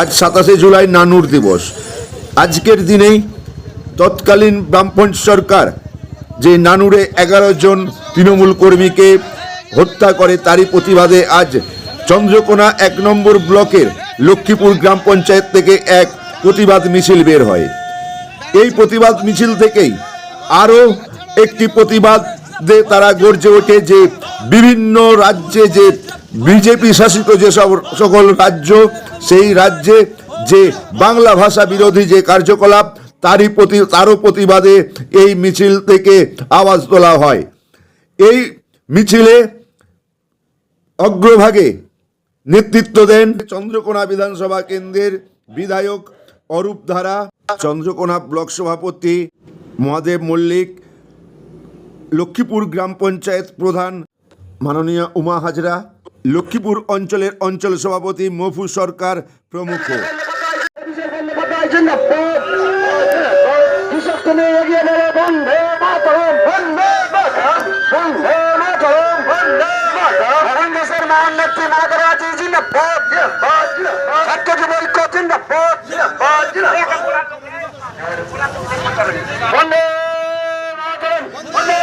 আজ সাতাশে জুলাই নানুর দিবস। আজকের দিনেই তৎকালীন বামপন্থ সরকার যে নানুরে এগারো জন তৃণমূল কর্মীকে হত্যা করে তারই প্রতিবাদে আজ চন্দ্রকোনা এক নম্বর ব্লকের লক্ষ্মীপুর গ্রাম পঞ্চায়েত থেকে এক প্রতিবাদ মিছিল বের হয়। এই প্রতিবাদ মিছিল থেকেই আরও একটি প্রতিবাদে তারা গর্জে ওঠে যে বিভিন্ন রাজ্যে যে বিজেপি শাসিত যে সব সকল রাজ্য, সেই রাজ্যে যে বাংলা ভাষা বিরোধী যে কার্যকলাপ, তারই প্রতি, তারও প্রতিবাদে এই মিছিল থেকে আওয়াজ তোলা হয়। এই মিছিলে অগ্রভাগে নেতৃত্ব দেন চন্দ্রকোনা বিধানসভা কেন্দ্রের বিধায়ক অরূপ ধারা চন্দ্রকোনা ব্লক সভাপতি মহাদেব মল্লিক, লক্ষ্মীপুর গ্রাম পঞ্চায়েত প্রধান মাননীয় উমা হাজরা, লক্ষ্মীপুর অঞ্চলের অঞ্চল সভাপতি মফু সরকার প্রমুখ। নিয়ে এগিয়ে বলে বন্ধে মাতরম বন্ধে মাতরম বন্ধে মাতরম বন্ধে মাতরম বাংলাদেশের মহান নেত্রী মাতারাজি জিন্দাবাদ জিন্দাবাদ জিন্দাবাদ ছাত্র যুব ঐক্য জিন্দাবাদ জিন্দাবাদ জিন্দাবাদ বন্দে মাতরম বন্দে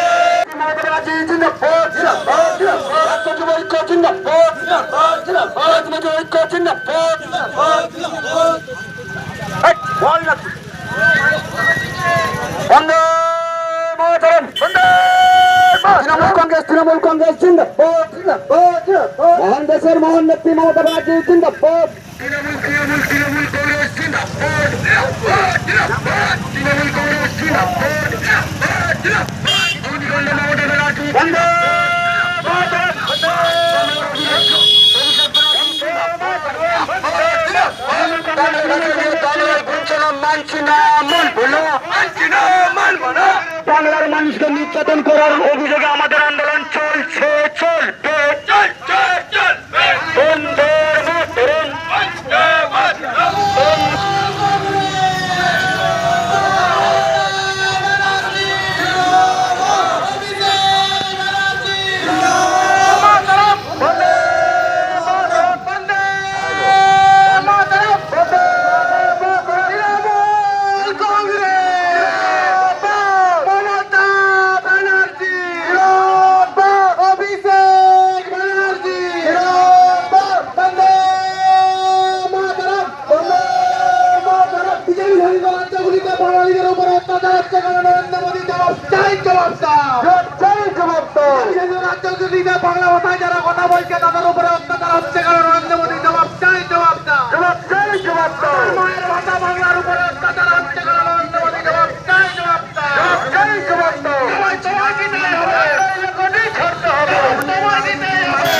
মাতারাজি জিন্দাবাদ জিন্দাবাদ জিন্দাবাদ ছাত্র যুব ঐক্য জিন্দাবাদ জিন্দাবাদ ছাত্র যুব ঐক্য জিন্দাবাদ এই বল না বন্দে মাতরম বন্দে তৃণমূল কংগ্রেস তৃণমূল কংগ্রেস জিন্দাবাদ মহান দেশের মহান নেত্রী মমতা ব্যানার্জি জিন্দাবাদ তৃণমূল তৃণমূল তৃণমূল কংগ্রেস জিন্দাবাদ জিন্দাবাদ জিন্দাবাদ অগ্নিকণ্ড মমতা ব্যানার্জি বন্দে মাতরম বাংলার মানুষকে নির্যাতন করার অভিযোগে আমাদের অত্যাচার নরেন্দ্র মোদী জবাব চাই জবাব চাই। জবাব রাজ্যগুলিতে বাংলা ভাষায় যারা কথা বলছে তাদের উপরে অত্যাচার হচ্ছে কারণ নরেন্দ্র মোদী জবাব চাই জবাব জবাব চাই জবাব মায়ের ভাষা বাংলার উপরে অত্যাচার হচ্ছে কারণ নরেন্দ্র মোদী জবাব চাই জবাব চাই। জবাব সময় সময় দিতে হবে। ছাড়তে হবে। সময় দিতে হবে।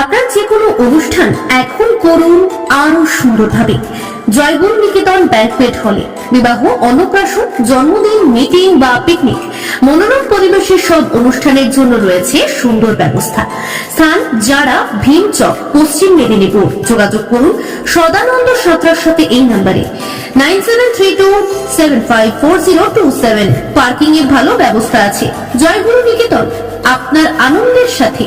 আপনার যে কোনো অনুষ্ঠান এখন করুন আরও সুন্দরভাবে। জয়গুরু নিকেতন ব্যাংকুয়েট হলে। বিবাহ, অন্নপ্রাশন, জন্মদিন, মিটিং বা পিকনিক। মনোরম পরিবেশের সব অনুষ্ঠানের জন্য রয়েছে সুন্দর ব্যবস্থা। স্থান যারা ভীমচক পশ্চিম মেদিনীপুর। যোগাযোগ করুন সদানন্দ সাঁতরার সাথে এই নাম্বারে। Nine seven three two seven five four zero two seven. Parking এর ভালো ব্যবস্থা আছে। জয়গুরু নিকেতন আপনার আনন্দের সাথে।